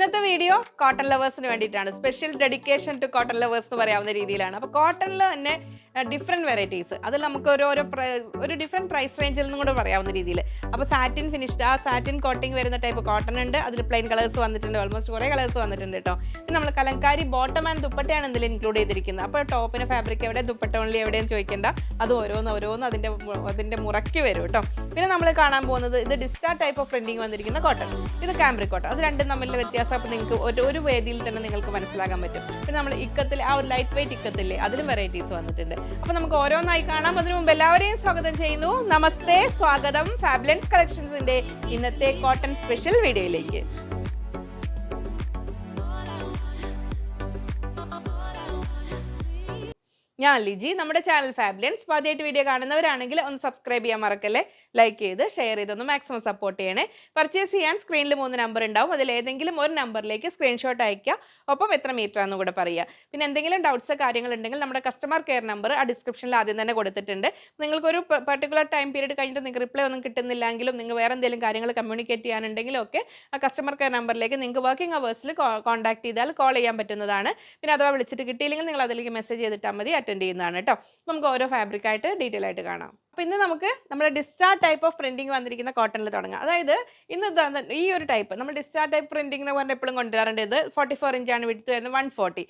ഇന്നത്തെ video cotton ലവേഴ്സിന് വേണ്ടിയിട്ടാണ്. Special dedication to cotton lovers എന്ന് പറയാവുന്ന രീതിയിലാണ്. അപ്പോൾ കോട്ടണിൽ തന്നെ ഡിഫറെന്റ് വെറൈറ്റീസ് അതിൽ നമുക്ക് ഓരോരോ ഒരു ഡിഫറെന്റ് പ്രൈസ് റേഞ്ചിൽ നിന്നും കൂടെ പറയാവുന്ന രീതിയിൽ അപ്പോൾ സാറ്റിൻ ഫിനിഷ്ഡ് ആ സാറ്റിൻ കോട്ടിങ് വരുന്ന ടൈപ്പ് കോട്ടൺ ഉണ്ട്. അതിൽ പ്ലെയിൻ കളേഴ്സ് വന്നിട്ടുണ്ട്. ഓൾമോസ്റ്റ് കുറേ കളേഴ്സ് വന്നിട്ടുണ്ട് കേട്ടോ പിന്നെ നമ്മൾ കലങ്കാരി ബോട്ടം ആൻഡ് ദുപ്പട്ടയാണ് ഇതിൽ ഇൻക്ലൂഡ് ചെയ്തിരിക്കുന്നത്. അപ്പോൾ ടോപ്പിന് ഫാബ്രിക് എവിടെ ദുപ്പട്ട ഓൺലി എവിടെയെന്ന് ചോദിക്കേണ്ട. അത് ഓരോന്ന് ഓരോന്ന് അതിന്റെ അതിന്റെ മുറയ്ക്ക് വരും കേട്ടോ പിന്നെ നമ്മൾ കാണാൻ പോകുന്നത് ഇത് ഡിസ്റ്റാർ ടൈപ്പ് ഓഫ് പ്രിന്റിങ് വന്നിരിക്കുന്ന കോട്ടൺ ഇത് കാംബ്രിക് കോട്ടൺ അത് രണ്ടും തമ്മിലുള്ള വ്യത്യാസം അപ്പോൾ നിങ്ങൾക്ക് ഒരു ഒരു വേദിയിൽ തന്നെ നിങ്ങൾക്ക് മനസ്സിലാക്കാൻ പറ്റും. പിന്നെ നമ്മൾ ഇക്കത്തിൽ ആ ഒരു ലൈറ്റ് വെയിറ്റ് ഇക്കത്തില്ലേ? അതിലും വെറൈറ്റീസ് വന്നിട്ടുണ്ട്. അപ്പോൾ നമുക്ക് ഓരോന്നായി കാണാം. അതിനു മുമ്പ് എല്ലാവരെയും സ്വാഗതം ചെയ്യുന്നു. നമസ്തേ സ്വാഗതം ഫാബ്ലൻസ് കളക്ഷൻസിന്റെ ഇന്നത്തെ കോട്ടൺ സ്പെഷ്യൽ വീഡിയോയിലേക്ക്. ഞാൻ ലിജി. നമ്മുടെ ചാനൽ ഫാബ്ലിയൻസ് ആദ്യമായിട്ട് വീഡിയോ കാണുന്നവരാണെങ്കിൽ ഒന്ന് സബ്സ്ക്രൈബ് ചെയ്യാൻ മറക്കല്ലേ? ലൈക്ക് ചെയ്ത് ഷെയർ ചെയ്തൊന്ന് മാക്സിമം സപ്പോർട്ട് ചെയ്യണേ. പർച്ചേസ് ചെയ്യാൻ സ്ക്രീനിൽ മൂന്ന് നമ്പർ ഉണ്ടാവും അതിൽ ഏതെങ്കിലും ഒരു നമ്പറിലേക്ക് സ്ക്രീൻഷോട്ട് അയക്കുക ഒപ്പം എത്ര മീറ്റർ ആണെന്ന് കൂടെ പറയുക. പിന്നെ എന്തെങ്കിലും ഡൗട്ട്സ് കാര്യങ്ങൾ ഉണ്ടെങ്കിൽ നമ്മുടെ കസ്റ്റമർ കെയർ നമ്പർ ആ ഡിസ്ക്രിപ്ഷനിൽ ആദ്യം തന്നെ കൊടുത്തിട്ടുണ്ട്. നിങ്ങൾക്കൊരു പർട്ടിക്കുലർ ടൈം പീരീഡ് കഴിഞ്ഞിട്ട് നിങ്ങൾക്ക് റിപ്ലൈ ഒന്നും കിട്ടുന്നില്ലെങ്കിലും നിങ്ങൾ വേറെ എന്തെങ്കിലും കാര്യങ്ങൾ കമ്മ്യൂണിക്കേറ്റ് ചെയ്യാനുണ്ടെങ്കിലും ഒക്കെ ആ കസ്റ്റമർ കെയർ നമ്പറിലേക്ക് നിങ്ങൾക്ക് വർക്കിംഗ് അവേഴ്സിൽ കോൺടാക്ട് ചെയ്താൽ കോൾ ചെയ്യാൻ പറ്റുന്നതാണ്. പിന്നെ അഥവാ വിളിച്ചിട്ട് കിട്ടിയില്ലെങ്കിൽ നിങ്ങൾ അതിലേക്ക് മെസ്സേജ് ചെയ്തിട്ടാൽ മതി അറ്റൻഡ് ചെയ്യുന്നതാണ് കേട്ടോ നമുക്ക് ഓരോ ഫാബ്രിക്കായിട്ട് ഡീറ്റെയിൽ ആയിട്ട് കാണാം. അപ്പോൾ ഇന്ന് നമുക്ക് നമ്മുടെ ഡിസ്ചാർജ് ടൈപ്പ് ഓഫ് പ്രിന്റിംഗ് വന്നിരിക്കുന്ന കോട്ടണിൽ തുടങ്ങാം. അതായത് ഇന്ന് ഈ ഒരു ടൈപ്പ് നമ്മൾ ഡിസ്ചാർജ് ടൈപ്പ് പ്രിന്റിംഗ് എന്ന് പറഞ്ഞാൽ എപ്പോഴും കൊണ്ടുവരാറുണ്ട്. ഇത് ഫോർട്ടി ഫോർ ഇഞ്ചാണ് വിടുത്ത് വരുന്നത് one forty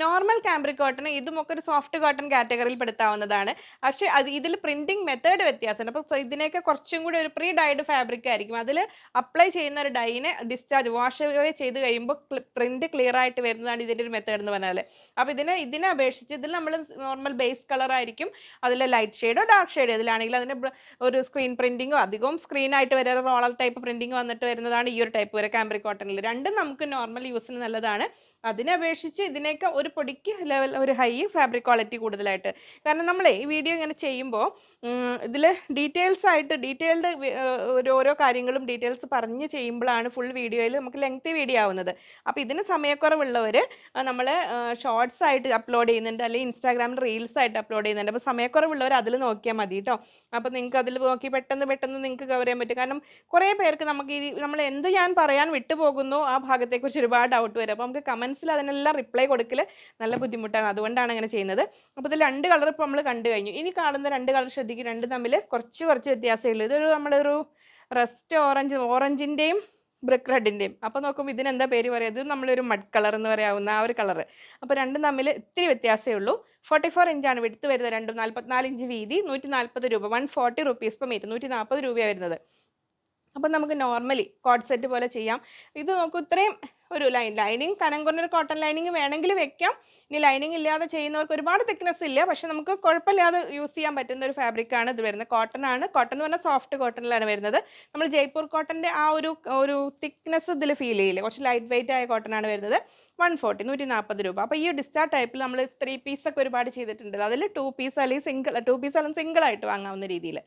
normal cambric cotton ഇതുമൊക്കെ ഒരു സോഫ്റ്റ് കോട്ടൺ കാറ്റഗറിയിൽ പെടുത്താവുന്നതാണ്. പക്ഷേ അത് ഇതിൽ പ്രിന്റിംഗ് മെത്തേഡ് വ്യത്യാസമുണ്ട്. അപ്പോൾ ഇതിനൊക്കെ കുറച്ചും കൂടി ഒരു പ്രീ ഡൈഡ് ഫാബ്രിക് ആയിരിക്കും. അതിൽ അപ്ലൈ ചെയ്യുന്ന ഒരു ഡൈനെ ഡിസ്ചാർജ് വാഷ് അവേ ചെയ്ത് കഴിയുമ്പോൾ പ്രിന്റ് ക്ലിയർ ആയിട്ട് വരുന്നതാണ് ഇതിന്റെ ഒരു മെത്തേഡ് എന്ന് പറഞ്ഞാൽ അപ്പോൾ ഇതിനെ ഇതിനെ അപേക്ഷിച്ച് ഇതിൽ നമ്മൾ നോർമൽ ബേസ് കളർ ആയിരിക്കും. അതിൽ ലൈറ്റ് ഷെയ്ഡോ ഡാർക്ക് ഷെയ്ഡ് ഇതിലാണെങ്കിൽ അതിന് ഒരു സ്ക്രീൻ പ്രിന്റിങ്ങോ അധികവും സ്ക്രീൻ ആയിട്ട് വരുന്ന റോളർ ടൈപ്പ് പ്രിന്റിങ് വന്നിട്ട് വരുന്നതാണ് ഈ ഒരു ടൈപ്പ് വരെ കാംബ്രിക് കോട്ടണിൽ രണ്ടും നമുക്ക് നോർമൽ യൂസിന് നല്ലതാണ്. അതിനെ അപേക്ഷിച്ച് ഇതിനേക്ക് ഒരു പൊടിക്ക് ലെവൽ ഒരു ഹൈ ഫാബ്രിക് ക്വാളിറ്റി കൂടുതലായിട്ട്. കാരണം നമ്മളെ ഈ വീഡിയോ ഇങ്ങനെ ചെയ്യുമ്പോൾ ഇതിൽ ഡീറ്റെയിൽസ് ആയിട്ട് ഡീറ്റെയിൽഡ് ഒരു ഓരോ കാര്യങ്ങളും ഡീറ്റെയിൽസ് പറഞ്ഞ് ചെയ്യുമ്പോഴാണ് ഫുൾ വീഡിയോയിൽ നമുക്ക് ലെങ്തി വീഡിയോ ആവുന്നത്. അപ്പോൾ ഇതിന് സമയക്കുറവുള്ളവർ നമ്മൾ ഷോർട്സ് ആയിട്ട് അപ്ലോഡ് ചെയ്യുന്നുണ്ട് അല്ലെങ്കിൽ ഇൻസ്റ്റാഗ്രാമിൽ റീൽസ് ആയിട്ട് അപ്ലോഡ് ചെയ്യുന്നുണ്ട്. അപ്പോൾ സമയക്കുറവുള്ളവർ അതിൽ നോക്കിയാൽ മതി കേട്ടോ അപ്പോൾ നിങ്ങൾക്ക് അതിൽ നോക്കി പെട്ടെന്ന് പെട്ടെന്ന് നിങ്ങൾക്ക് കവർ ചെയ്യാൻ പറ്റും. കാരണം കുറേ പേർക്ക് നമുക്ക് ഈ നമ്മൾ എന്ത് ഞാൻ പറയാൻ വിട്ടുപോകുന്നു ആ ഭാഗത്തെക്കുറിച്ച് ഒരുപാട് ഡൗട്ട് വരും. അപ്പോൾ നമുക്ക് കമൻസിൽ അതിനെല്ലാം റിപ്ലൈ കൊടുക്കൽ നല്ല ബുദ്ധിമുട്ടാണ്. അതുകൊണ്ടാണ് അങ്ങനെ ചെയ്യുന്നത്. അപ്പോൾ ഇതിൽ രണ്ട് കളർ ഇപ്പോൾ നമ്മൾ കണ്ടു കഴിഞ്ഞു. ഇനി കാണുന്ന രണ്ട് കളർ ശ്രദ്ധിക്കും. രണ്ട് തമ്മിൽ കുറച്ച് കുറച്ച് വ്യത്യാസമേ ഉള്ളൂ. ഇതൊരു നമ്മളൊരു റെസ്റ്റ് ഓറഞ്ച് ഓറഞ്ചിന്റെയും ബ്രിക്ക് റെഡിന്റെയും അപ്പോൾ നോക്കുമ്പോൾ ഇതിനെന്താ പേര് പറയുക ഇത് നമ്മളൊരു മഡ് കളർ എന്ന് പറയാവുന്ന ആ ഒരു കളർ അപ്പോൾ രണ്ടും തമ്മിൽ ഇത്തിരി വ്യത്യാസമേ ഉള്ളൂ. ഫോർട്ടി ഫോർ ഇഞ്ചാണ് വിടുത്ത് വരുന്നത്. രണ്ടും നാൽപ്പത്തിനാല് ഇഞ്ച് വീതി നൂറ്റി നാൽപ്പത് രൂപ. വൺ ഫോർട്ടി റുപ്പീസ് മീറ്റർ നൂറ്റി നാൽപ്പത് രൂപയാണ് വരുന്നത്. അപ്പം നമുക്ക് നോർമലി കോഡ് സെറ്റ് പോലെ ചെയ്യാം. ഇത് നോക്കൂ ഇത്രയും ഒരു ലൈൻ ലൈനിങ് കനം കുറഞ്ഞൊരു കോട്ടൺ ലൈനിങ് വേണമെങ്കിൽ വെക്കാം. ഇനി ലൈനിങ് ഇല്ലാതെ ചെയ്യുന്നവർക്ക് ഒരുപാട് തിക്നെസ് ഇല്ല. പക്ഷെ നമുക്ക് കുഴപ്പമില്ലാതെ യൂസ് ചെയ്യാൻ പറ്റുന്ന ഒരു ഫാബ്രിക്കാണ് ഇത് വരുന്നത്. കോട്ടൺ ആണ്. കോട്ടൺ എന്ന് പറഞ്ഞാൽ സോഫ്റ്റ് കോട്ടണിലാണ് വരുന്നത്. നമ്മൾ ജയ്പൂർ കോട്ടന്റെ ആ ഒരു ഒരു തിക്നെസ് ഇതിൽ ഫീൽ ചെയ്യില്ല? കുറച്ച് ലൈറ്റ് വെയിറ്റ് ആയ കോട്ടൺ ആണ് വരുന്നത്. വൺ ഫോർട്ടി നൂറ്റി നാൽപ്പത് രൂപ. അപ്പോൾ ഈ ഡിസ്ചാർജ് ടൈപ്പിൽ നമ്മൾ ത്രീ പീസൊക്കെ ഒരുപാട് ചെയ്തിട്ടുണ്ട്. അതിൽ ടു പീസ് അല്ലെങ്കിൽ സിംഗിൾ ടു പീസ് അല്ലെങ്കിൽ സിംഗിൾ ആയിട്ട് വാങ്ങാവുന്ന രീതിയിൽ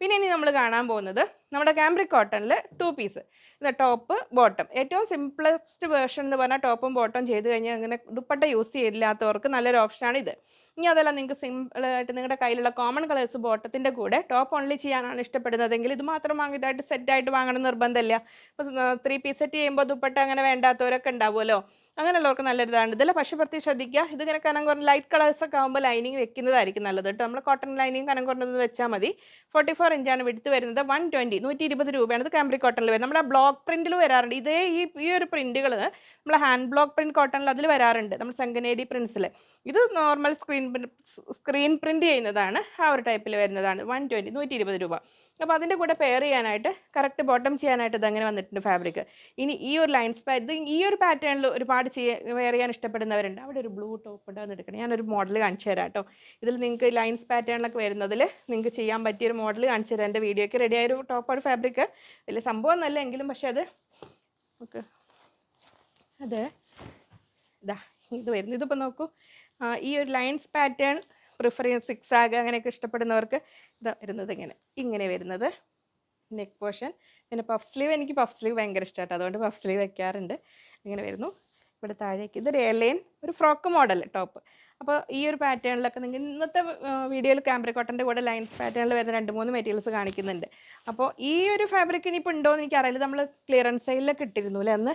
പിന്നെ ഇനി നമ്മൾ കാണാൻ പോകുന്നത് നമ്മുടെ കാംബ്രിക് കോട്ടണിൽ ടു പീസ് ഇത് ടോപ്പ് ബോട്ടം ഏറ്റവും സിംപ്ലസ്റ്റ് വേർഷൻ എന്ന് പറഞ്ഞാൽ ടോപ്പും ബോട്ടം ചെയ്ത് കഴിഞ്ഞാൽ അങ്ങനെ ദുപ്പട്ട യൂസ് ചെയ്യില്ലാത്തവർക്ക് നല്ലൊരു ഓപ്ഷനാണ് ഇത്. ഇനി അതല്ല നിങ്ങൾക്ക് സിമ്പിളായിട്ട് നിങ്ങളുടെ കയ്യിലുള്ള കോമൺ കളേഴ്സ് ബോട്ടത്തിന്റെ കൂടെ ടോപ്പ് ഓൺലി ചെയ്യാനാണ് ഇഷ്ടപ്പെടുന്നതെങ്കിൽ ഇത് മാത്രം വാങ്ങിയതായിട്ട് സെറ്റായിട്ട് വാങ്ങണം നിർബന്ധമില്ല. ഇപ്പോൾ ത്രീ പീസ് സെറ്റ് ചെയ്യുമ്പോൾ ദുപ്പട്ട അങ്ങനെ വേണ്ടാത്തവരൊക്കെ ഉണ്ടാവുമല്ലോ. അങ്ങനെയുള്ളവർക്ക് നല്ലൊരു ഇതാണ്. പക്ഷെ പ്രത്യേകം ശ്രദ്ധിക്കുക. ഇതിങ്ങനെ കനം കുറഞ്ഞ ലൈറ്റ് കളേഴ്സ് ഒക്കെ ആകുമ്പോൾ ലൈനിങ് വെക്കുന്നതായിരിക്കും നല്ലത് കേട്ടോ. നമ്മൾ കോട്ടൺ ലൈനിങ് കനം കുറഞ്ഞത് വെച്ചാൽ മതി. ഫോർട്ടി ഫോർ ഇഞ്ചാണ് വിടുത്ത് വരുന്നത്. വൺ ട്വന്റി നൂറ്റി ഇരുപത് രൂപയാണ്. ഇത് കാമ്പ്രി കോട്ടണിൽ വരുന്നത്. നമ്മുടെ ബ്ലോക്ക് പ്രിന്റിൽ വരാറുണ്ട്. ഇതേ ഈ ഈ ഒരു പ്രിന്റുകൾ നമ്മൾ ഹാൻഡ് ബ്ലോക്ക് പ്രിന്റ് കോട്ടണിൽ അതിൽ വരാറുണ്ട്. നമ്മൾ സംഗനേരി പ്രിൻസിൽ ഇത് നോർമൽ സ്ക്രീൻ സ്ക്രീൻ പ്രിന്റ് ചെയ്യുന്നതാണ്. ആ ഒരു ടൈപ്പിൽ വരുന്നതാണ്. വൺ ട്വന്റി നൂറ്റി ഇരുപത് രൂപ. അപ്പോൾ അതിന്റെ കൂടെ പെയർ ചെയ്യാനായിട്ട് കറക്റ്റ് ബോട്ടം ചെയ്യാനായിട്ട് ഇതങ്ങനെ വന്നിട്ടുണ്ട് ഫാബ്രിക് ഇനി ഈ ഒരു ലൈൻസ് ഇത് ഈ ഒരു പാറ്റേണിൽ ഒരുപാട് ചെയ്യാൻ വെയർ ചെയ്യാൻ ഇഷ്ടപ്പെടുന്നവരുണ്ട്. അവിടെ ഒരു ബ്ലൂ ടോപ്പ് ഉണ്ട് വന്നിട്ടുണ്ട് ഞാനൊരു മോഡൽ കാണിച്ചു തരാം കേട്ടോ. ഇതിൽ നിങ്ങൾക്ക് ലൈൻസ് പാറ്റേണിലൊക്കെ വരുന്നതിൽ നിങ്ങൾക്ക് ചെയ്യാൻ പറ്റിയൊരു മോഡൽ കാണിച്ചു തരാം. എന്റെ വീഡിയോയ്ക്ക് റെഡി ആയൊരു ടോപ്പാണ് ഫാബ്രിക് വലിയ സംഭവം ഒന്നല്ല എങ്കിലും പക്ഷേ അത് ഓക്കെ അതെ ഇതാ ഇത് വരുന്നു. ഇതിപ്പോൾ നോക്കൂ. ഈ ഒരു ലൈൻസ് പാറ്റേൺ പ്രിഫർ ചെയ്യുന്ന സിക്സ് ആഗ് അങ്ങനെയൊക്കെ ഇഷ്ടപ്പെടുന്നവർക്ക് ഇതാ വരുന്നത് ഇങ്ങനെ. ഇങ്ങനെ വരുന്നത്. നെക്ക് പോർഷൻ പിന്നെ പഫ് സ്ലീവ് എനിക്ക് പഫ് സ്ലീവ് ഭയങ്കര ഇഷ്ടമാട്ടോ അതുകൊണ്ട് പഫ് സ്ലീവ് വെക്കാറുണ്ട്. ഇങ്ങനെ വരുന്നു. ഇവിടെ താഴേക്ക് ഇതൊരു ലൈൻ ഒരു ഫ്രോക്ക് മോഡൽ ടോപ്പ് അപ്പോൾ ഈ ഒരു പാറ്റേണിലൊക്കെ നിങ്ങൾ ഇന്നത്തെ വീഡിയോയിൽ ക്യാമ്പ്രി കോട്ടന്റെ കൂടെ ലൈൻസ് പാറ്റേണിൽ വരുന്ന രണ്ട് മൂന്ന് മെറ്റീരിയൽസ് കാണിക്കുന്നുണ്ട്. അപ്പോൾ ഈ ഒരു ഫാബ്രിക് ഇനിയിപ്പോൾ ഉണ്ടോ എന്ന് എനിക്കറിയില്ല നമ്മൾ ക്ലിയറൻസ് സെയിലൊക്കെ ഇട്ടിരുന്നു അല്ലേ അന്ന്?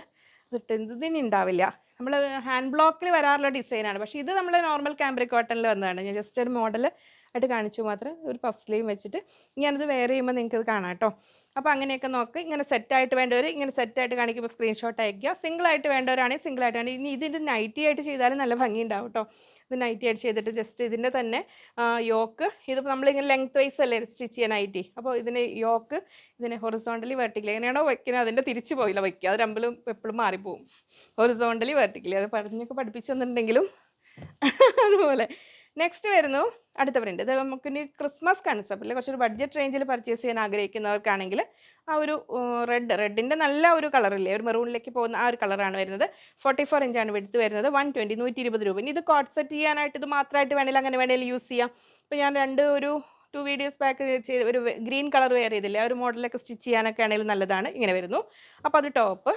ഇട്ട് ഇനി ഉണ്ടാവില്ല. നമ്മൾ ഹാൻഡ് ബ്ലോക്കിൽ വരാറുള്ള ഡിസൈനാണ് പക്ഷേ ഇത് നമ്മൾ നോർമൽ ക്യാമ്പ്രിക് കോട്ടണിൽ വന്നതാണ്. ഞാൻ ജസ്റ്റ് ഒരു മോഡൽ ആയിട്ട് കാണിച്ചു മാത്രം ഒരു പഫ് സ്ലീവ് വെച്ചിട്ട് ഞാനത് വെയർ ചെയ്യുമ്പോൾ നിങ്ങൾക്ക് കാണാം കേട്ടോ. അപ്പോൾ അങ്ങനെയൊക്കെ നോക്ക്. ഇങ്ങനെ സെറ്റായിട്ട് വേണ്ടവർ ഇങ്ങനെ സെറ്റായിട്ട് കാണിക്കുമ്പോൾ സ്ക്രീൻഷോട്ട് അയക്കുക സിംഗിളായിട്ട് വേണ്ടവരാണെങ്കിൽ സിംഗിളായിട്ട് ആയിട്ട് ഇനി ഇതിന്റെ നൈറ്റി ആയിട്ട് ചെയ്താലും നല്ല ഭംഗി ഉണ്ടാവും കേട്ടോ. ഇത് നൈറ്റി അടിച്ച് ചെയ്തിട്ട് ജസ്റ്റ് ഇതിന്റെ തന്നെ യോക്ക് ഇത് നമ്മളിങ്ങനെ ലെങ്ത് വൈസ് അല്ലേ സ്റ്റിച്ച് ചെയ്യാൻ നൈറ്റി അപ്പോൾ ഇതിന് യോക്ക് ഇതിനെ ഹൊറിസോണ്ടലി വെർട്ടിക്കലി എങ്ങനെയാണോ വയ്ക്കുന്നത് അതിന്റെ തിരിച്ച് പോയില്ല വയ്ക്കുക അത് രണ്ടിലും എപ്പോഴും മാറിപ്പോവും. ഹൊറിസോണ്ടലി വെർട്ടിക്കലി അത് പറഞ്ഞൊക്കെ പഠിപ്പിച്ചു തന്നിട്ടുണ്ടെങ്കിലും അതുപോലെ. നെക്സ്റ്റ് വരുന്നു. അടുത്ത പ്രിന്റ് ഇത് നമുക്ക് ഇനി ക്രിസ്മസ് കൺസെപ്റ്റിൽ കുറച്ചൊരു ബഡ്ജറ്റ് റേഞ്ചിൽ പർച്ചേസ് ചെയ്യാൻ ആഗ്രഹിക്കുന്നവർക്കാണെങ്കിൽ ആ ഒരു റെഡ് റെഡിന്റെ നല്ല ഒരു കളറില്ലേ ഒരു മെറൂണിലേക്ക് പോകുന്ന ആ ഒരു കളറാണ് വരുന്നത്. ഫോർട്ടി ഫോർ ഇഞ്ചാണ് വെടുത്ത് വരുന്നത്. വൺ ട്വന്റി നൂറ്റി ഇരുപത് രൂപ. ഇനി ഇത് കോട്ട് സെറ്റ് ചെയ്യാനായിട്ട് ഇത് മാത്രമായിട്ട് വേണമെങ്കിൽ അങ്ങനെ വേണമെങ്കിൽ യൂസ് ചെയ്യാം. ഇപ്പോൾ ഞാൻ രണ്ട് ഒരു ടു വീഡിയോസ് ബാക്ക് ചെയ്ത് ഒരു ഗ്രീൻ കളർ വെയർ ചെയ്തില്ലേ? ആ ഒരു മോഡലൊക്കെ സ്റ്റിച്ച് ചെയ്യാനൊക്കെ ആണെങ്കിലും നല്ലതാണ്. ഇങ്ങനെ വരുന്നു. അപ്പോൾ അത് ടോപ്പ്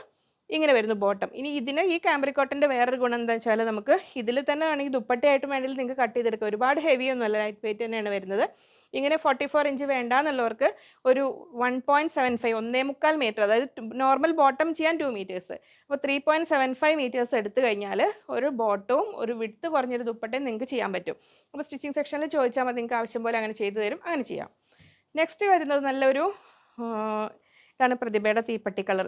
ഇങ്ങനെ വരുന്നു ബോട്ടം ഇനി ഇതിന് ഈ കാമ്പ്രിക്കോട്ടന്റെ വേറൊരു ഗുണം എന്താ വെച്ചാൽ നമുക്ക് ഇതിൽ തന്നെ ആണെങ്കിൽ ദുപ്പട്ടയായിട്ട് വേണമെങ്കിൽ നിങ്ങൾക്ക് കട്ട് ചെയ്തെടുക്കാം. ഒരുപാട് ഹെവി ഒന്നുമല്ല ലൈറ്റ് വെയിറ്റ് തന്നെയാണ് വരുന്നത്. ഇങ്ങനെ ഫോർട്ടി ഫോർ ഇഞ്ച് വേണ്ട എന്നുള്ളവർക്ക് ഒരു വൺ പോയിന്റ് സെവൻ ഫൈവ് ഒന്നേ മുക്കാൽ മീറ്റർ അതായത് നോർമൽ ബോട്ടം ചെയ്യാൻ ടു മീറ്റേഴ്സ് അപ്പോൾ three point seven five metres എടുത്തു കഴിഞ്ഞാൽ ഒരു ബോട്ടവും ഒരു വിടുത്ത് കുറഞ്ഞൊരു ദുപ്പട്ടയും നിങ്ങൾക്ക് ചെയ്യാൻ പറ്റും. അപ്പോൾ സ്റ്റിച്ചിങ് സെക്ഷനിൽ ചോദിച്ചാൽ മതി നിങ്ങൾക്ക് ആവശ്യം പോലെ അങ്ങനെ ചെയ്തു തരും അങ്ങനെ ചെയ്യാം. നെക്സ്റ്റ് വരുന്നത് നല്ലൊരു ഇതാണ് പ്രതിഭയുടെ തീപ്പട്ടി കളർ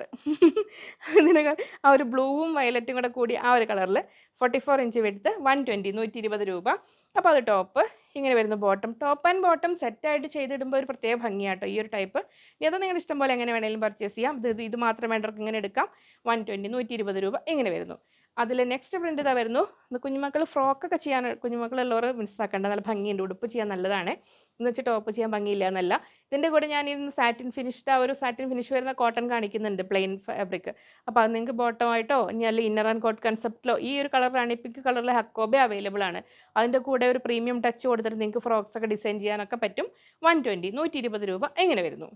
ഇതിനൊക്കെ ആ ഒരു ബ്ലൂവും വയലറ്റും കൂടെ കൂടി ആ ഒരു കളറിൽ ഫോർട്ടി ഫോർ ഇഞ്ച് വെടുത്ത് വൺ ട്വന്റി നൂറ്റി ഇരുപത് രൂപ. അപ്പോൾ അത് ടോപ്പ് ഇങ്ങനെ വരുന്നു ബോട്ടം ടോപ്പ് ആൻഡ് ബോട്ടം സെറ്റായിട്ട് ചെയ്തിടുമ്പോൾ ഒരു പ്രത്യേക ഭംഗിയാട്ടോ ഈ ഒരു ടൈപ്പ് ഇനി അത് നിങ്ങളുടെ ഇഷ്ടം പോലെ എങ്ങനെ വേണമെങ്കിലും പർച്ചേസ് ചെയ്യാം. ഇത് ഇത് മാത്രം വേണ്ടവർക്ക് ഇങ്ങനെ എടുക്കാം. വൺ ട്വന്റി നൂറ്റി ഇരുപത് രൂപ ഇങ്ങനെ വരുന്നു. അതിൽ നെക്സ്റ്റ് പ്രിന്റ് ഇതാ വരുന്നു. കുഞ്ഞുമക്കൾ ഫ്രോക്കൊക്കെ ചെയ്യാൻ കുഞ്ഞുമക്കളുള്ളവർ മിസ്സാക്കേണ്ട നല്ല ഭംഗിയുണ്ട്. ഉടുപ്പ് ചെയ്യാൻ നല്ലതാണ്. എന്ന് വെച്ചാൽ ടോപ്പ് ചെയ്യാൻ ഭംഗിയില്ല എന്നല്ല. ഇതിന്റെ കൂടെ ഞാൻ ഇന്ന് സാറ്റിൻ ഫിനിഷ്ഡ് ആ ഒരു സാറ്റിൻ ഫിനിഷ് വരുന്ന കോട്ടൺ കാണിക്കുന്നുണ്ട് പ്ലെയിൻ ഫാബ്രിക് അപ്പോൾ അത് നിങ്ങൾക്ക് ബോട്ടമായിട്ടോ ഇനി അല്ലെങ്കിൽ ഇന്നർ ആൻഡ് കോട്ട് കൺസെപ്റ്റിലോ ഈ ഒരു കളർ പിങ്ക് കളറിലെ ഹക്കോബെ അവൈലബിൾ ആണ്. അതിന്റെ കൂടെ ഒരു പ്രീമിയം ടച്ച് കൊടുത്തിട്ട് നിങ്ങൾക്ക് ഫ്രോക്സ് ഒക്കെ ഡിസൈൻ ചെയ്യാനൊക്കെ പറ്റും. വൺ ട്വന്റി നൂറ്റി ഇരുപത് രൂപ. എങ്ങനെ വരുന്നു?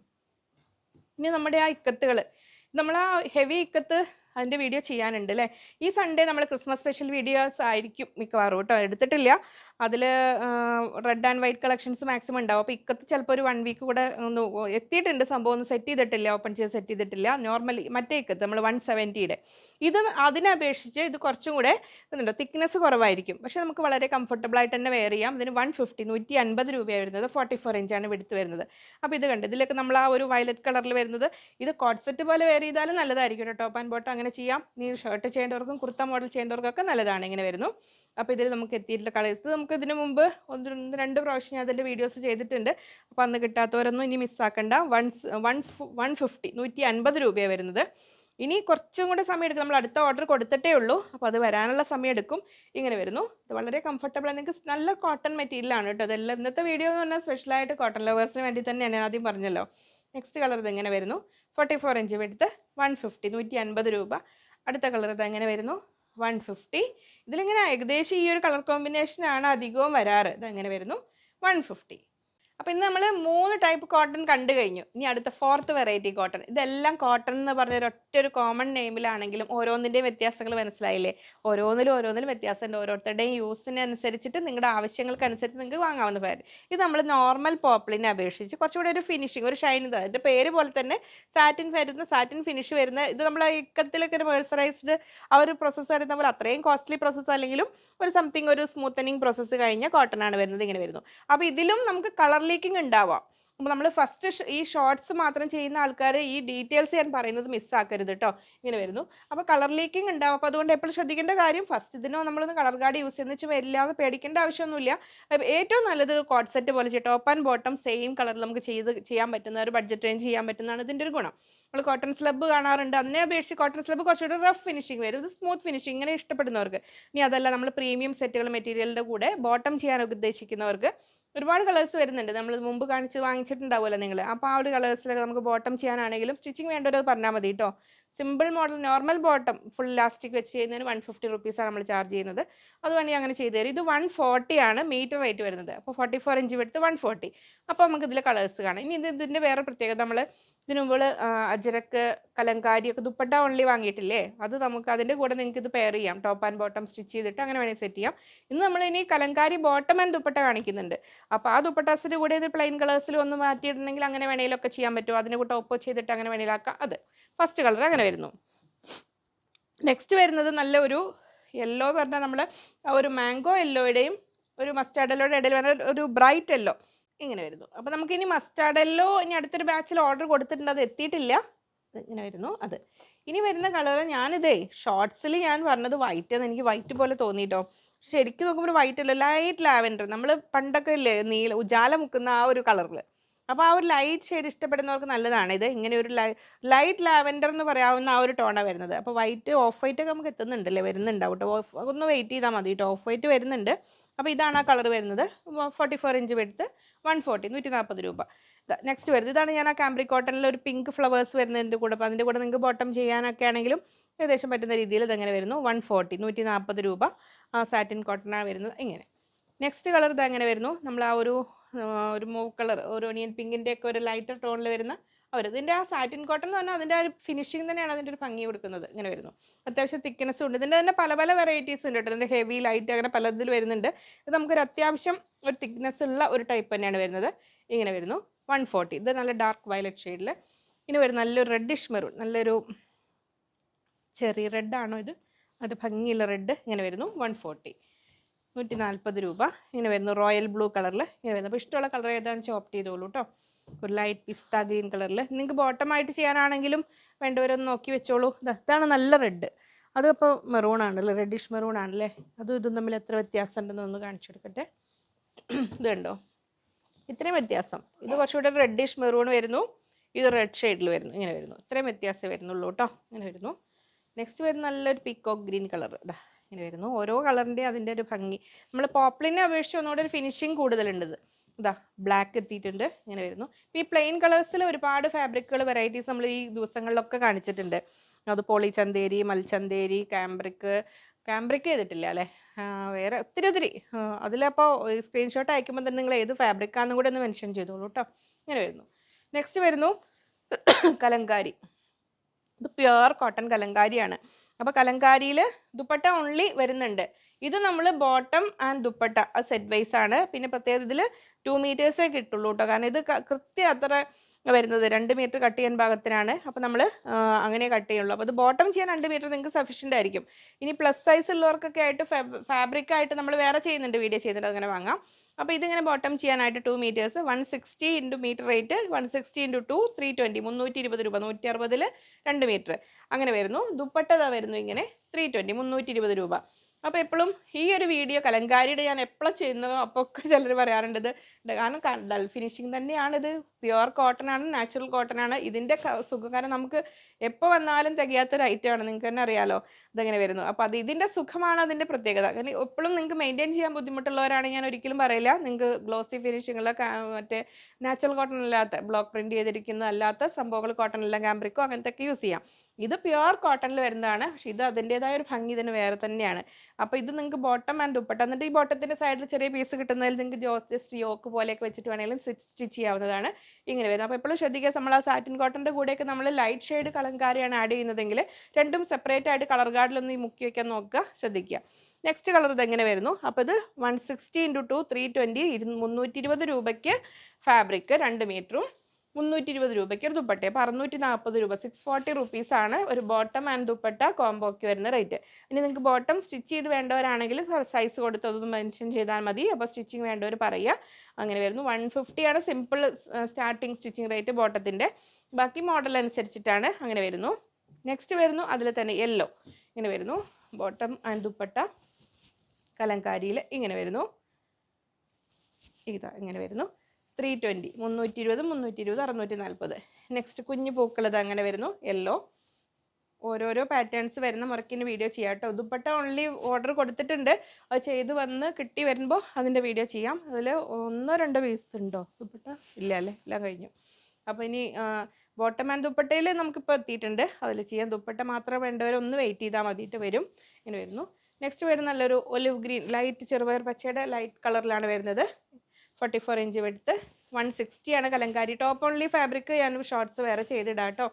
ഇനി നമ്മുടെ ആ ഇക്കത്തുകൾ നമ്മൾ ആ ഹെവി ഇക്കത്ത് അതിന്റെ വീഡിയോ ചെയ്യാനുണ്ട് അല്ലേ ഈ സൺഡേ നമ്മൾ ക്രിസ്മസ് സ്പെഷ്യൽ വീഡിയോസ് ആയിരിക്കും മിക്കവാറും കേട്ടോ എടുത്തിട്ടില്ല. അതിൽ red and white collections maximum ഉണ്ടാവും. അപ്പോൾ ഇക്കത്ത് ചിലപ്പോൾ ഒരു വൺ വീക്ക് കൂടെ ഒന്ന് എത്തിയിട്ടുണ്ട് സംഭവം ഒന്ന് സെറ്റ് ചെയ്തിട്ടില്ല ഓപ്പൺ ചെയ്ത് സെറ്റ് ചെയ്തിട്ടില്ല. നോർമലി മറ്റേ ഇക്കത്ത് നമ്മൾ വൺ സെവന്റിയുടെ ഇത് അതിനപേക്ഷിച്ച് ഇത് കുറച്ചും കൂടെ ഇതുണ്ടോ? തിക്നെസ് കുറവായിരിക്കും. പക്ഷേ നമുക്ക് വളരെ കംഫർട്ടബിൾ ആയിട്ട് തന്നെ വെയർ ചെയ്യാം. ഇതിന് വൺ ഫിഫ്റ്റി നൂറ്റി അൻപത് രൂപയാണ് വരുന്നത്. ഫോർട്ടി ഫോർ ഇഞ്ചാണ് എടുത്ത് വരുന്നത്. അപ്പോൾ ഇത് കണ്ട് ഇതിലൊക്കെ നമ്മൾ ആ ഒരു വയലറ്റ് കളറിൽ വരുന്നത്. ഇത് കോട്ട് സെറ്റ് പോലെ വെയർ ചെയ്താലും നല്ലതായിരിക്കും ടോപ്പ് ആൻഡ് ബോട്ടം അങ്ങനെ ചെയ്യാം. നീ ഷർട്ട് ചെയ്യേണ്ടവർക്കും കുർത്ത മോഡൽ ചെയ്യേണ്ടവർക്കൊക്കെ നല്ലതാണ്. ഇങ്ങനെ വരുന്നു. അപ്പോൾ ഇതിൽ നമുക്ക് എത്തിയിട്ടുള്ള കളേഴ്സ് നമുക്ക് ഇതിനു മുമ്പ് ഒന്ന് രണ്ട് പ്രാവശ്യം ഞാൻ അതിന്റെ വീഡിയോസ് ചെയ്തിട്ടുണ്ട്. അപ്പോൾ അന്ന് കിട്ടാത്തവരൊന്നും ഇനി മിസ്സാക്കണ്ട വൺ വൺ വൺ ഫിഫ്റ്റി നൂറ്റി അൻപത് രൂപയാണ് വരുന്നത്. ഇനി കുറച്ചും കൂടെ സമയം എടുക്കും. നമ്മൾ അടുത്ത ഓർഡർ കൊടുത്തിട്ടേ ഉള്ളൂ. അപ്പോൾ അത് വരാനുള്ള സമയം എടുക്കും. ഇങ്ങനെ വരുന്നു. ഇത് വളരെ കംഫർട്ടബിൾ ആണ്. നിങ്ങൾക്ക് നല്ല കോട്ടൺ മെറ്റീരിയലാണ് കേട്ടോ. അതെല്ലാം ഇന്നത്തെ വീഡിയോ എന്ന് പറഞ്ഞാൽ സ്പെഷ്യലായിട്ട് കോട്ടൺ ലവേഴ്സിന് വേണ്ടി തന്നെ ഞാൻ ആദ്യം പറഞ്ഞല്ലോ. നെക്സ്റ്റ് കളർ ഇത് ഇങ്ങനെ വരുന്നു? ഫോർട്ടി ഫോർ ഇഞ്ച് എടുത്ത് വൺ ഫിഫ്റ്റി നൂറ്റി അൻപത് രൂപ. അടുത്ത കളർ ഇത് എങ്ങനെ വരുന്നു? One fifty. ഇതിലിങ്ങനെ ഏകദേശം ഈ ഒരു കളർ കോമ്പിനേഷനാണ് അധികവും വരാറ്. ഇതങ്ങനെ വരുന്നു? One fifty. അപ്പോൾ ഇന്ന് നമ്മൾ മൂന്ന് ടൈപ്പ് കോട്ടൺ കണ്ടു കഴിഞ്ഞു. ഇനി അടുത്ത ഫോർത്ത് വെറൈറ്റി കോട്ടൺ ഇതെല്ലാം കോട്ടൺ എന്ന് പറഞ്ഞ ഒരൊറ്റ ഒരു കോമൺ നെയിമിലാണെങ്കിലും ഓരോന്നിന്റെയും വ്യത്യാസങ്ങൾ മനസ്സിലായില്ലേ? ഓരോന്നിലും ഓരോന്നിലും വ്യത്യാസമുണ്ട് ഓരോരുത്തരുടെയും യൂസിനനുസരിച്ചിട്ട് നിങ്ങളുടെ ആവശ്യങ്ങൾക്കനുസരിച്ച് നിങ്ങൾക്ക് വാങ്ങാവുന്ന പേര് ഇത് നമ്മൾ നോർമൽ പോപ്പിളിനെ അപേക്ഷിച്ച് കുറച്ചുകൂടി ഒരു ഫിനിഷിങ് ഒരു ഷൈൻ ഇത്. അതിന്റെ പേര് പോലെ തന്നെ സാറ്റിൻ വരുന്ന സാറ്റിൻ ഫിനിഷ് വരുന്ന ഇത് നമ്മൾ ഇക്കത്തിലൊക്കെ ഒരു മേഴ്സറൈസ്ഡ് ആ ഒരു പ്രോസസ്സ് വരുന്ന പോലെ അത്രയും കോസ്റ്റ്ലി പ്രോസസ്സ് അല്ലെങ്കിലും ഒരു സംതിങ് ഒരു സ്മൂത്തനിങ് പ്രോസസ്സ് കഴിഞ്ഞ കോട്ടൺ ആണ് വരുന്നത് ഇങ്ങനെ വരുന്നു. അപ്പോൾ ഇതിലും നമുക്ക് കളർ ലീക്കിംഗ് ഉണ്ടാവാം. അപ്പോൾ നമ്മൾ ഫസ്റ്റ് ഈ ഷോർട്സ് മാത്രം ചെയ്യുന്ന ആൾക്കാർ ഈ ഡീറ്റെയിൽസ് ഞാൻ പറയുന്നത് മിസ്സാക്കരുത് കേട്ടോ ഇങ്ങനെ വരുന്നു. അപ്പോൾ കളർ ലീക്കിംഗ് ഉണ്ടാവും. അപ്പോൾ അതുകൊണ്ട് എപ്പോഴും ശ്രദ്ധിക്കേണ്ട കാര്യം ഫസ്റ്റ് ഇതിനോ നമ്മളൊന്ന് കളർ ഗാർഡ് യൂസ് ചെയ്യുന്ന വെച്ചാൽ വരില്ലാതെ പേടിക്കേണ്ട ആവശ്യമൊന്നുമില്ല. ഏറ്റവും നല്ലത് കോട്ട് സെറ്റ് പോലെ ടോപ്പ് ആൻഡ് ബോട്ടം സെയിം കളറിൽ നമുക്ക് ചെയ്ത് ചെയ്യാൻ പറ്റുന്ന ഒരു ബഡ്ജറ്റ് റേഞ്ച് ചെയ്യാൻ പറ്റുന്നതാണ് ഇതിന്റെ ഒരു ഗുണം. നമ്മൾ കോട്ടൺ സ്ലബ് കാണാറുണ്ട്. അതിനെ അപേക്ഷിച്ച് കോട്ടൺ സ്ലബ് കുറച്ചുകൂടി റഫ് ഫിനിഷിംഗ് വരും. ഇത് സ്മൂത്ത് ഫിനിഷിംഗ് ഇങ്ങനെ ഇഷ്ടപ്പെടുന്നവർക്ക്. ഇനി അതല്ല നമ്മൾ പ്രീമിയം സെറ്റുകൾ മെറ്റീരിയലിന്റെ കൂടെ ബോട്ടം ചെയ്യാൻ ഉദ്ദേശിക്കുന്നവർക്ക് ഒരുപാട് കളേഴ്സ് വരുന്നുണ്ട്. നമ്മൾ മുമ്പ് കാണിച്ച് വാങ്ങിച്ചിട്ടുണ്ടാവുമല്ലോ നിങ്ങൾ അപ്പോൾ ആ ഒരു കളേഴ്സിലൊക്കെ നമുക്ക് ബോട്ടം ചെയ്യാനാണെങ്കിലും സ്റ്റിച്ചിങ് വേണ്ടവരത് പറഞ്ഞാൽ മതി കേട്ടോ simple model normal bottom full elastic വെച്ച് ചെയ്യുന്നതിന് വൺ ഫിഫ്റ്റി റുപ്പീസാണ് നമ്മൾ ചാർജ് ചെയ്യുന്നത്. അത് വേണമെങ്കിൽ അങ്ങനെ ചെയ്തു തരും. ഇത് വൺ ഫോർട്ടി ആണ് മീറ്റർ റേറ്റ് വരുന്നത്. അപ്പോൾ ഫോർട്ടി ഫോർ ഇഞ്ച് വിട്ട് വൺ ഫോർട്ടി അപ്പോൾ നമുക്ക് ഇതിൽ കളേഴ്സ് കാണാം. ഇനി ഇത് ഇതിന്റെ വേറെ പ്രത്യേകത നമ്മൾ ഇതിനു മുമ്പ് അജരക്ക് കലങ്കാരി ഒക്കെ ദുപ്പട്ട ഓൺലി വാങ്ങിയിട്ടില്ലേ? അത് നമുക്ക് അതിന്റെ കൂടെ നിങ്ങൾക്ക് ഇത് പെയർ ചെയ്യാം. ടോപ്പ് ആൻഡ് ബോട്ടം സ്റ്റിച്ച് ചെയ്തിട്ട് അങ്ങനെ വേണമെങ്കിൽ സെറ്റ് ചെയ്യാം. ഇന്ന് നമ്മൾ ഇനി കലങ്കാരി ബോട്ടം ആൻഡ് ദുപ്പട്ട കാണിക്കുന്നുണ്ട്. അപ്പോൾ ആ ദുപ്പട്ടാസിന്റെ കൂടെ ഇത് പ്ലെയിൻ കളേഴ്സിൽ ഒന്ന് മാറ്റിയിട്ടുണ്ടെങ്കിൽ അങ്ങനെ വേണേലൊക്കെ ചെയ്യാൻ പറ്റും. അതിന് കൂടെ ടോപ്പ് ചെയ്തിട്ട് അങ്ങനെ വേണമെങ്കിലും ആക്കാം അത്. ഫസ്റ്റ് കളർ അങ്ങനെ വരുന്നു. നെക്സ്റ്റ് വരുന്നത് നല്ല ഒരു യെല്ലോ പറഞ്ഞാൽ നമ്മൾ ഒരു മാംഗോ യെല്ലോയുടെയും ഒരു മസ്റ്റാർഡ് യെല്ലോയുടെ ഇടയിൽ വരുന്ന ഒരു ബ്രൈറ്റ് യെല്ലോ ഇങ്ങനെ വരുന്നു. അപ്പോൾ നമുക്ക് ഇനി മസ്റ്റാർഡ് എല്ലോ ഇനി അടുത്തൊരു ബാച്ചിൽ ഓർഡർ കൊടുത്തിട്ടുണ്ട്. അത് എത്തിയിട്ടില്ല. ഇങ്ങനെ വരുന്നു. അത് ഇനി വരുന്ന കളർ ഞാനിതേ ഷോർട്സിൽ ഞാൻ പറഞ്ഞത് വൈറ്റ് എന്ന് എനിക്ക് വൈറ്റ് പോലെ തോന്നിട്ടോ. ശരിക്കും നോക്കുമ്പോൾ വൈറ്റ് അല്ല ലൈറ്റ് ലാവൻഡർ നമ്മൾ പണ്ടൊക്കെ ഇല്ലേ നീല ഉജാല മുക്കുന്ന ആ ഒരു കളറിൽ അപ്പോൾ ആ ഒരു ലൈറ്റ് ഷെയ്ഡ് ഇഷ്ടപ്പെടുന്നവർക്ക് നല്ലതാണ്. ഇത് ഇങ്ങനെ ഒരു ലൈറ്റ് ലാവൻഡർ എന്ന് പറയാവുന്ന ആ ഒരു ടോണാണ് വരുന്നത്. അപ്പോൾ വൈറ്റ് ഓഫ് വൈറ്റ് ഒക്കെ നമുക്ക് എത്തുന്നുണ്ടല്ലേ? വരുന്നുണ്ടാവും കേട്ടോ ഓഫ് ഒന്ന് വെയിറ്റ് ചെയ്താൽ മതി കേട്ടോ ഓഫ് വൈറ്റ് വരുന്നുണ്ട്. അപ്പോൾ ഇതാണ് ആ കളർ വരുന്നത്. ഫോർട്ടി ഫോർ ഇഞ്ച് എടുത്ത് വൺ ഫോർട്ടി നൂറ്റി നാൽപ്പത് രൂപ നെക്സ്റ്റ് വരുന്നത്. ഇതാണ് ഞാൻ ആ കാമ്പ്രി കോട്ടണിൽ ഒരു പിങ്ക് ഫ്ലവേഴ്സ് വരുന്നതിന്റെ കൂടെ. അപ്പോൾ അതിന്റെ കൂടെ നിങ്ങൾക്ക് ബോട്ടം ചെയ്യാനൊക്കെ ആണെങ്കിലും ഏകദേശം പറ്റുന്ന രീതിയിൽ ഇതെങ്ങനെ വരുന്നു. വൺ ഫോർട്ടി നൂറ്റി നാൽപ്പത് രൂപ സാറ്റിൻ കോട്ടണാണ് വരുന്നത് ഇങ്ങനെ. നെക്സ്റ്റ് കളർ ഇതെങ്ങനെ വരുന്നു. നമ്മൾ ആ ഒരു ഒരു മൂവ് കളർ ഒരു ഒനിയൻ പിങ്കിന്റെ ഒക്കെ ഒരു ലൈറ്റർ ടോണിൽ വരുന്ന അവർ ഇതിന്റെ ആ സാറ്റിൻ കോട്ടൺ എന്ന് പറഞ്ഞാൽ അതിന്റെ ആ ഒരു ഫിനിഷിങ് തന്നെയാണ് അതിന്റെ ഒരു ഭംഗി കൊടുക്കുന്നത്. ഇങ്ങനെ വരുന്നു. അത്യാവശ്യം തിക്നെസ് ഉണ്ട്. ഇതിന്റെ തന്നെ പല പല വെറൈറ്റീസ് ഉണ്ട് കേട്ടോ. ഇതിന്റെ ഹെവി ലൈറ്റ് അങ്ങനെ പലതിൽ വരുന്നുണ്ട്. ഇത് നമുക്കൊരു അത്യാവശ്യം ഒരു തിക്നെസ് ഉള്ള ഒരു ടൈപ്പ് തന്നെയാണ് വരുന്നത്. ഇങ്ങനെ വരുന്നു. വൺ ഫോർട്ടി ഇത് നല്ല ഡാർക്ക് വയലറ്റ് ഷെയ്ഡിൽ ഇനി വരും നല്ലൊരു റെഡിഷ് മെറൂൺ നല്ലൊരു ചെറിയ റെഡ് ആണോ ഇത്? അത് ഭംഗിയുള്ള റെഡ് ഇങ്ങനെ വരുന്നു. വൺ ഫോർട്ടി നൂറ്റി നാൽപ്പത് രൂപ. ഇങ്ങനെ വരുന്നു. റോയൽ ബ്ലൂ കളറിൽ ഇങ്ങനെ വരുന്നു. അപ്പോൾ ഇഷ്ടമുള്ള കളർ ഏതാണെന്ന് വെച്ചാൽ ഓപ്റ്റ് ചെയ്തോളൂ കേട്ടോ. ഒരു ലൈറ്റ് പിസ്ത ഗ്രീൻ കളറിൽ നിങ്ങൾക്ക് ബോട്ടമായിട്ട് ചെയ്യാനാണെങ്കിലും വേണ്ടവരൊന്ന് നോക്കി വെച്ചോളൂ. ഇതാണ് നല്ല റെഡ് അതിപ്പോൾ മെറൂൺ ആണല്ലേ റെഡിഷ് മെറൂൺ ആണല്ലേ? അതും ഇതും തമ്മിൽ എത്ര വ്യത്യാസം ഉണ്ടെന്ന് ഒന്ന് കാണിച്ചു കൊടുക്കട്ടെ. ഇത് കണ്ടോ? ഇത്രയും വ്യത്യാസം. ഇത് കുറച്ചുകൂടെ റെഡിഷ് മെറൂൺ വരുന്നു. ഇത് റെഡ് ഷെയ്ഡിൽ വരുന്നു. ഇങ്ങനെ വരുന്നു. ഇത്രയും വ്യത്യാസമേ വരുന്നുള്ളൂ കേട്ടോ. ഇങ്ങനെ വരുന്നു. നെക്സ്റ്റ് വരുന്ന നല്ലൊരു പീക്കോക്ക് ഗ്രീൻ കളർ ഇതാ ഇങ്ങനെ വരുന്നു. ഓരോ കളറിന്റെയും അതിന്റെ ഒരു ഭംഗി. നമ്മൾ പോപ്പിളിനെ അപേക്ഷിച്ച് ഒന്നുകൂടെ ഒരു ഫിനിഷിങ് കൂടുതലുണ്ട് ഇത് ബ്ലാക്ക് എത്തിയിട്ടുണ്ട് ഇങ്ങനെ വരുന്നു. ഈ പ്ലെയിൻ കളേഴ്സിൽ ഒരുപാട് ഫാബ്രിക്കുകൾ വെറൈറ്റീസ് നമ്മൾ ഈ ദിവസങ്ങളിലൊക്കെ കാണിച്ചിട്ടുണ്ട്. അത് പോളി ചന്തേരി മൽച്ചന്തേരി കാംബ്രിക്ക് കാംബ്രിക്ക് ചെയ്തിട്ടില്ല അല്ലേ? വേറെ ഒത്തിരി ഒത്തിരി. അതിലപ്പോൾ സ്ക്രീൻഷോട്ട് അയക്കുമ്പോൾ തന്നെ നിങ്ങൾ ഏത് ഫാബ്രിക്കാന്നും കൂടെ ഒന്ന് മെൻഷൻ ചെയ്തോളൂ കേട്ടോ ഇങ്ങനെ വരുന്നു. നെക്സ്റ്റ് വരുന്നു കലങ്കാരി. ഇത് പ്യുവർ കോട്ടൺ കലങ്കാരിയാണ്. അപ്പോൾ കലങ്കാരിയിൽ ദുപ്പട്ട ഓൺലി വരുന്നുണ്ട്. ഇത് നമ്മൾ ബോട്ടം ആൻഡ് ദുപ്പട്ട അത് സെറ്റ് വൈസ് ആണ്. പിന്നെ പ്രത്യേകത ഇതിൽ ടു മീറ്റേഴ്സേ കിട്ടുള്ളൂ കേട്ടോ കാരണം ഇത് കൃത്യം അത്ര വരുന്നത്. രണ്ട് മീറ്റർ കട്ട് ചെയ്യാൻ ഭാഗത്തിനാണ്. അപ്പോൾ നമ്മൾ അങ്ങനെ കട്ട് ചെയ്യുള്ളൂ. അപ്പോൾ ഇത് ബോട്ടം ചെയ്യാൻ രണ്ട് മീറ്റർ നിങ്ങൾക്ക് സഫീഷ്യന്റ് ആയിരിക്കും. ഇനി പ്ലസ് സൈസ് ഉള്ളവർക്കൊക്കെ ആയിട്ട് ഫാബ്രിക് ആയിട്ട് നമ്മൾ വേറെ ചെയ്യുന്നുണ്ട് വീഡിയോ ചെയ്തിട്ട് അങ്ങനെ വാങ്ങാം. അപ്പോൾ ഇതിങ്ങനെ ബോട്ടം ചെയ്യാനായിട്ട് two metres one sixty into metre rate one sixty into two three twenty മുന്നൂറ്റി ഇരുപത് രൂപ. നൂറ്റി അറുപതിൽ രണ്ട് മീറ്റർ അങ്ങനെ വരുന്നു. ദുപ്പട്ടതാണ് വരുന്നു ഇങ്ങനെ ത്രീ ട്വന്റി മുന്നൂറ്റി ഇരുപത് രൂപ. അപ്പോൾ എപ്പോഴും ഈ ഒരു വീഡിയോ കലങ്കാരിയുടെ ഞാൻ എപ്പോഴും ചെയ്യുന്നു അപ്പോൾ ഒക്കെ ചിലർ പറയാറുണ്ട് ഇത് ഇത് കാരണം ഡൾ ഫിനിഷിങ് തന്നെയാണിത്. പ്യുവർ കോട്ടൺ ആണ് നാച്ചുറൽ കോട്ടൺ ആണ്. ഇതിന്റെ സുഖം കാരണം നമുക്ക് എപ്പോൾ വന്നാലും തികയാത്തൊരു ഐറ്റമാണ് നിങ്ങൾക്ക് തന്നെ അറിയാലോ ഇതെങ്ങനെ വരുന്നു അപ്പോൾ അത് ഇതിന്റെ സുഖമാണ് അതിന്റെ പ്രത്യേകത. കാരണം എപ്പോഴും നിങ്ങൾക്ക് മെയിന്റെയിൻ ചെയ്യാൻ ബുദ്ധിമുട്ടുള്ളവരാണ് ഞാൻ ഒരിക്കലും പറയില്ല. നിങ്ങൾക്ക് ഗ്ലോസി ഫിനിഷിങ്ങുള്ള മറ്റേ നാച്ചുറൽ കോട്ടൺ അല്ലാത്ത ബ്ലോക്ക് പ്രിന്റ് ചെയ്തിരിക്കുന്ന അല്ലാത്ത സംഭവങ്ങൾ കോട്ടൺ എല്ലാം ക്യാമ്പ്രിക്കോ അങ്ങനത്തെ ഒക്കെ യൂസ് ചെയ്യാം. ഇത് പ്യുവർ കോട്ടണിൽ വരുന്നതാണ്. പക്ഷെ ഇത് അതിന്റെതായ ഒരു ഭംഗി ഇതിന് വേറെ തന്നെയാണ്. അപ്പോൾ ഇത് നിങ്ങൾക്ക് ബോട്ടം ആൻഡ് ദുപ്പട്ട. എന്നിട്ട് ഈ ബോട്ടത്തിന്റെ സൈഡിൽ ചെറിയ പീസ് കിട്ടുന്നതിൽ നിങ്ങൾക്ക് ജോസ്റ്റ് യോക്ക് പോലെയൊക്കെ വെച്ചിട്ട് വേണമെങ്കിലും സ്റ്റിച്ച് ചെയ്യാവുന്നതാണ് ഇങ്ങനെ വരുന്നത്. അപ്പോൾ എപ്പോഴും ശ്രദ്ധിക്കുക നമ്മൾ ആ സാറ്റിൻ കോട്ടന്റെ കൂടെയൊക്കെ നമ്മൾ ലൈറ്റ് ഷെയ്ഡ് കളങ്കാരിയാണ് ആഡ് ചെയ്യുന്നതെങ്കിൽ രണ്ടും സെപ്പറേറ്റ് ആയിട്ട് കളർ ഗാർഡിലൊന്ന് ഈ മുക്കി വയ്ക്കാൻ നോക്കുക ശ്രദ്ധിക്കുക. നെക്സ്റ്റ് കളർ ഇതെങ്ങനെ വരുന്നു? അപ്പോൾ ഇത് one sixty into two three twenty മുന്നൂറ്റി ഇരുപത് രൂപയ്ക്ക് ഫാബ്രിക് രണ്ട് മീറ്ററും മുന്നൂറ്റി ഇരുപത് രൂപയ്ക്ക് ഒരു ദുപ്പട്ട അപ്പോൾ അറുന്നൂറ്റി നാൽപ്പത് രൂപ. സിക്സ് ഫോർട്ടി റുപ്പീസ് ആണ് ഒരു ബോട്ടം ആൻഡ് ദുപ്പട്ട കോംബോക്ക് വരുന്ന റേറ്റ് ഇനി നിങ്ങൾക്ക് ബോട്ടം സ്റ്റിച്ച് ചെയ്ത് വേണ്ടവരാണെങ്കിൽ സൈസ് കൊടുത്ത് അതൊന്ന് മെൻഷൻ ചെയ്താൽ മതി. അപ്പോൾ സ്റ്റിച്ചിങ് വേണ്ടവർ പറയുക അങ്ങനെ വരുന്നു. വൺ ഫിഫ്റ്റി ആണ് സിമ്പിൾ സ്റ്റാർട്ടിങ് സ്റ്റിച്ചിങ് റേറ്റ് ബോട്ടത്തിന്റെ ബാക്കി മോഡൽ അനുസരിച്ചിട്ടാണ് അങ്ങനെ വരുന്നു. നെക്സ്റ്റ് വരുന്നു. അതിൽ തന്നെ യെല്ലോ ഇങ്ങനെ വരുന്നു. ബോട്ടം ആൻഡ് ദുപ്പട്ട കലങ്കാരിയിൽ ഇങ്ങനെ വരുന്നു. ഇതാ ഇങ്ങനെ വരുന്നു. ത്രീ ട്വന്റി മുന്നൂറ്റി ഇരുപത് മുന്നൂറ്റി ഇരുപത് അറുന്നൂറ്റി നാൽപ്പത് നെക്സ്റ്റ് കുഞ്ഞു പൂക്കൾ ഇത് അങ്ങനെ വരുന്നു. യെല്ലോ ഓരോരോ പാറ്റേൺസ് വരുന്ന മുറക്കിന് വീഡിയോ ചെയ്യാം കേട്ടോ ദുപ്പട്ട ഓൺലി ഓർഡർ കൊടുത്തിട്ടുണ്ട്. അത് ചെയ്ത് വന്ന് കിട്ടി വരുമ്പോൾ അതിന്റെ വീഡിയോ ചെയ്യാം. അതിൽ ഒന്നോ രണ്ടോ പീസ് ഉണ്ടോ? ദുപ്പട്ട? ഇല്ല അല്ലേ? എല്ലാം കഴിഞ്ഞു. അപ്പോൾ ഇനി ബോട്ടം ആൻഡ് ദുപ്പട്ടയിൽ നമുക്കിപ്പോൾ എത്തിയിട്ടുണ്ട്. അതിൽ ചെയ്യാം. ദുപ്പട്ട മാത്രം വേണ്ടവർ ഒന്ന് വെയിറ്റ് ചെയ്താൽ മതിയിട്ട് വരും. ഇങ്ങനെ വരുന്നു. നെക്സ്റ്റ് വരുന്ന നല്ലൊരു ഒലിവ് ഗ്രീൻ ലൈറ്റ് ചെറുപയർ പച്ചയുടെ ലൈറ്റ് കളറിലാണ് വരുന്നത്. ഫോർട്ടി ഫോർ ഇഞ്ച് വെടുത്ത് വൺ സിക്സ്റ്റി ആണ് കലങ്കാരി. ടോപ്പ് ഓൺലി ഫാബ്രിക് ഞാൻ ഷോർട്സ് വേറെ ചെയ്തിടാം കേട്ടോ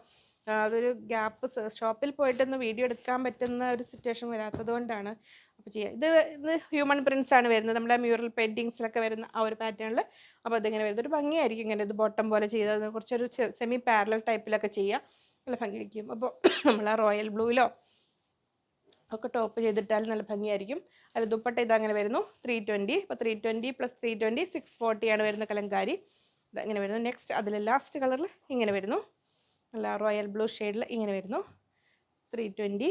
അതൊരു ഗ്യാപ്പ് ഷോപ്പിൽ പോയിട്ടൊന്ന് വീഡിയോ എടുക്കാൻ പറ്റുന്ന ഒരു സിറ്റുവേഷൻ വരാത്തത് കൊണ്ടാണ്. അപ്പോൾ ചെയ്യാം. ഇത് ഇത് ഹ്യൂമൻ പ്രിൻസ് ആണ് വരുന്നത്. നമ്മുടെ മ്യൂറൽ പെയിന്റിങ്സിലൊക്കെ വരുന്ന ആ ഒരു പാറ്റേണിൽ അപ്പോൾ അതിങ്ങനെ വരുന്നത്. ഒരു ഭംഗിയായിരിക്കും ഇങ്ങനെ ഇത് ബോട്ടം പോലെ ചെയ്തത് കുറച്ചൊരു സെമി പാരലൽ ടൈപ്പിലൊക്കെ ചെയ്യാം. നല്ല ഭംഗിയായിരിക്കും. അപ്പോൾ നമ്മൾ ആ റോയൽ ബ്ലൂയിലോ ഒക്കെ ടോപ്പ് ചെയ്തിട്ടാൽ നല്ല ഭംഗിയായിരിക്കും. അതിൽ ദുപ്പട്ട ഇത് അങ്ങനെ വരുന്നു ത്രീ ട്വന്റി ഇപ്പോൾ three twenty plus three twenty six ഫോർട്ടിയാണ് വരുന്ന കലങ്കാരി. ഇത് ഇങ്ങനെ വരുന്നു നെക്സ്റ്റ് അതിൽ ലാസ്റ്റ് കളറിൽ ഇങ്ങനെ വരുന്നു. നല്ല റോയൽ ബ്ലൂ ഷെയ്ഡിൽ ഇങ്ങനെ വരുന്നു. ത്രീ ട്വന്റി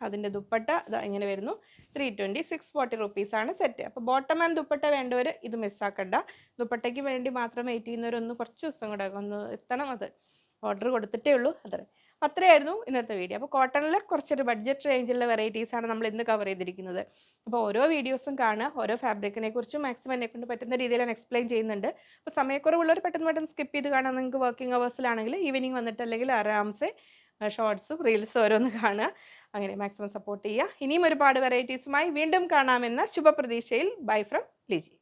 അതിന്റെ ദുപ്പട്ട ഇതാ ഇങ്ങനെ വരുന്നു. ത്രീ ട്വന്റി സിക്സ് ഫോർട്ടി റുപ്പീസാണ് സെറ്റ് അപ്പോൾ ബോട്ടം ആൻഡ് ദുപ്പട്ട വേണ്ടവർ ഇത് മിസ്സാക്കണ്ട ദുപ്പട്ടയ്ക്ക് വേണ്ടി മാത്രം വെയിറ്റ് ചെയ്യുന്നവരൊന്ന് കുറച്ച് ദിവസം കൂടെ ഒന്ന് എത്തണം അത്. ഓർഡർ കൊടുത്തിട്ടേ ഉള്ളൂ. അതെ. അത്രയായിരുന്നു ഇന്നത്തെ വീഡിയോ അപ്പോൾ കോട്ടണിൽ കുറച്ചൊരു ബഡ്ജറ്റ് റേഞ്ചിലുള്ള ആണ് നമ്മൾ ഇന്ന് കവർ ചെയ്തിരിക്കുന്നത്. അപ്പോൾ ഓരോ വീഡിയോസും കാണുക ഓരോ ഫാബ്രിക്കിനെ കുറിച്ചും മാക്സിമം എന്നെ കൊണ്ട് പറ്റുന്ന രീതിയിൽ ഞാൻ എക്സ്പ്ലെയിൻ ചെയ്യുന്നുണ്ട്. അപ്പോൾ സമയക്കുറവുള്ളവർ പെട്ടെന്ന് പെട്ടെന്ന് സ്കിപ്പ് ചെയ്ത് കാണാൻ നിങ്ങൾക്ക് വർക്കിംഗ് അവേഴ്സിലാണെങ്കിൽ ഈവനിങ് വന്നിട്ട് അല്ലെങ്കിൽ ആറാംസെ ഷോർട്സും റീൽസും ഓരോന്ന് കാണുക. അങ്ങനെ മാക്സിമം സപ്പോർട്ട് ചെയ്യുക. ഇനിയും ഒരുപാട് വെറൈറ്റീസുമായി വീണ്ടും കാണാമെന്ന ശുഭപ്രതീക്ഷയിൽ. Bye from Liji